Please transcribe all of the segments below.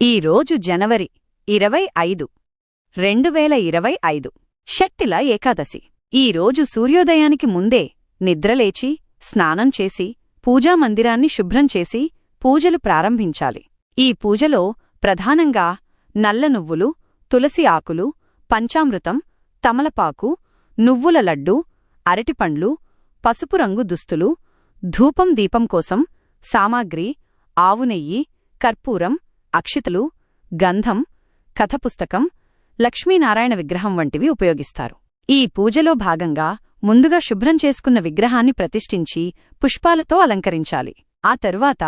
ఈ రోజు జనవరి ఇరవై ఐదు రెండు వేల ఇరవై ఐదు. షట్టిల ఏకాదశి. ఈ రోజు సూర్యోదయానికి ముందే నిద్రలేచి స్నానం చేసి పూజామందిరాన్ని శుభ్రం చేసి పూజలు ప్రారంభించాలి. ఈ పూజలో ప్రధానంగా నల్ల నువ్వులు తులసి ఆకులు పంచామృతం తమలపాకు నువ్వుల లడ్డు అరటిపండ్లు పసుపు రంగు దుస్తులు ధూపం దీపం కోసం సామాగ్రి ఆవునెయ్యి కర్పూరం అక్షితలు గంధం కథపుస్తకం లక్ష్మీనారాయణ విగ్రహం వంటివి ఉపయోగిస్తారు. ఈ పూజలో భాగంగా ముందుగా శుభ్రం చేసుకున్న విగ్రహాన్ని ప్రతిష్ఠించి పుష్పాలతో అలంకరించాలి. ఆ తరువాత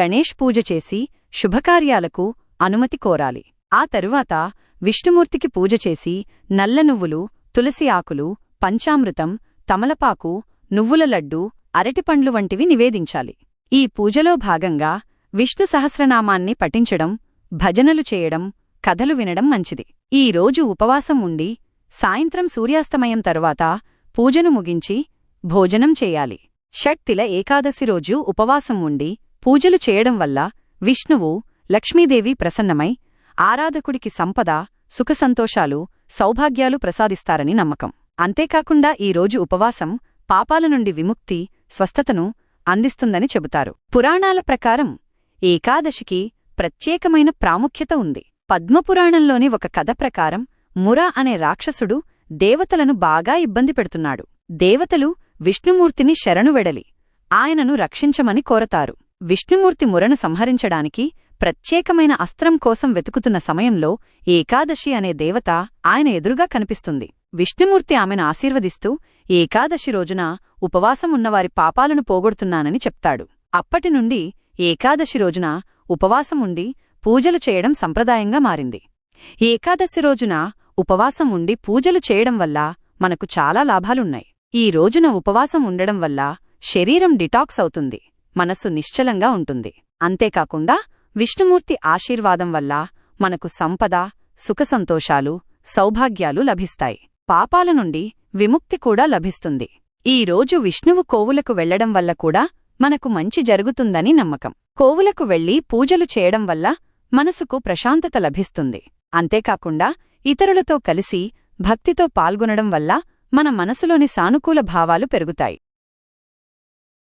గణేష్ పూజ చేసి శుభకార్యాలకు అనుమతి కోరాలి. ఆ తరువాత విష్ణుమూర్తికి పూజ చేసి నల్ల నువ్వులు తులసి ఆకులు పంచామృతం తమలపాకు నువ్వుల లడ్డు అరటిపండ్లు వంటివి నివేదించాలి. ఈ పూజలో భాగంగా విష్ణు సహస్రనామాన్ని పఠించడం భజనలు చేయడం కథలు వినడం మంచిది. ఈ రోజు ఉపవాసం ఉండి సాయంత్రం సూర్యాస్తమయం తరువాత పూజను ముగించి భోజనం చేయాలి. షట్తిల ఏకాదశి రోజు ఉపవాసం ఉండి పూజలు చేయడం వల్ల విష్ణువు లక్ష్మీదేవి ప్రసన్నమై ఆరాధకుడికి సంపద సుఖసంతోషాలు సౌభాగ్యాలు ప్రసాదిస్తారని నమ్మకం. అంతేకాకుండా ఈ రోజు ఉపవాసం పాపాల నుండి విముక్తి స్వస్థతను అందిస్తుందని చెబుతారు. పురాణాల ప్రకారం ఏకాదశికి ప్రత్యేకమైన ప్రాముఖ్యత ఉంది. పద్మపురాణంలోని ఒక కథ ప్రకారం మురా అనే రాక్షసుడు దేవతలను బాగా ఇబ్బంది పెడుతున్నాడు. దేవతలు విష్ణుమూర్తిని శరణువెడలి ఆయనను రక్షించమని కోరతారు. విష్ణుమూర్తి మురను సంహరించడానికి ప్రత్యేకమైన అస్త్రం కోసం వెతుకుతున్న సమయంలో ఏకాదశి అనే దేవత ఆయన ఎదురుగా కనిపిస్తుంది. విష్ణుమూర్తి ఆమెను ఆశీర్వదిస్తూ ఏకాదశి రోజున ఉపవాసం ఉన్నవారి పాపాలను పోగొడుతున్నానని చెప్తాడు. అప్పటినుండి ఏకాదశి రోజున ఉపవాసం ఉండి పూజలు చేయడం సంప్రదాయంగా మారింది. ఏకాదశి రోజున ఉపవాసం ఉండి పూజలు చేయడం వల్ల మనకు చాలా లాభాలున్నాయి. ఈ రోజున ఉపవాసం ఉండడం వల్ల శరీరం డిటాక్స్ అవుతుంది. మనస్సు నిశ్చలంగా ఉంటుంది. అంతేకాకుండా విష్ణుమూర్తి ఆశీర్వాదం వల్ల మనకు సంపద సుఖసంతోషాలు సౌభాగ్యాలు లభిస్తాయి. పాపాల నుండి విముక్తి కూడా లభిస్తుంది. ఈ రోజు విష్ణువు కోవులకు వెళ్ళడం వల్ల కూడా మనకు మంచి జరుగుతుందని నమ్మకం. కోవులకు వెళ్ళి పూజలు చేయడం వల్ల మనసుకు ప్రశాంతత లభిస్తుంది. అంతేకాకుండా ఇతరులతో కలిసి భక్తితో పాల్గొనడం వల్ల మన మనసులోని సానుకూల భావాలు పెరుగుతాయి.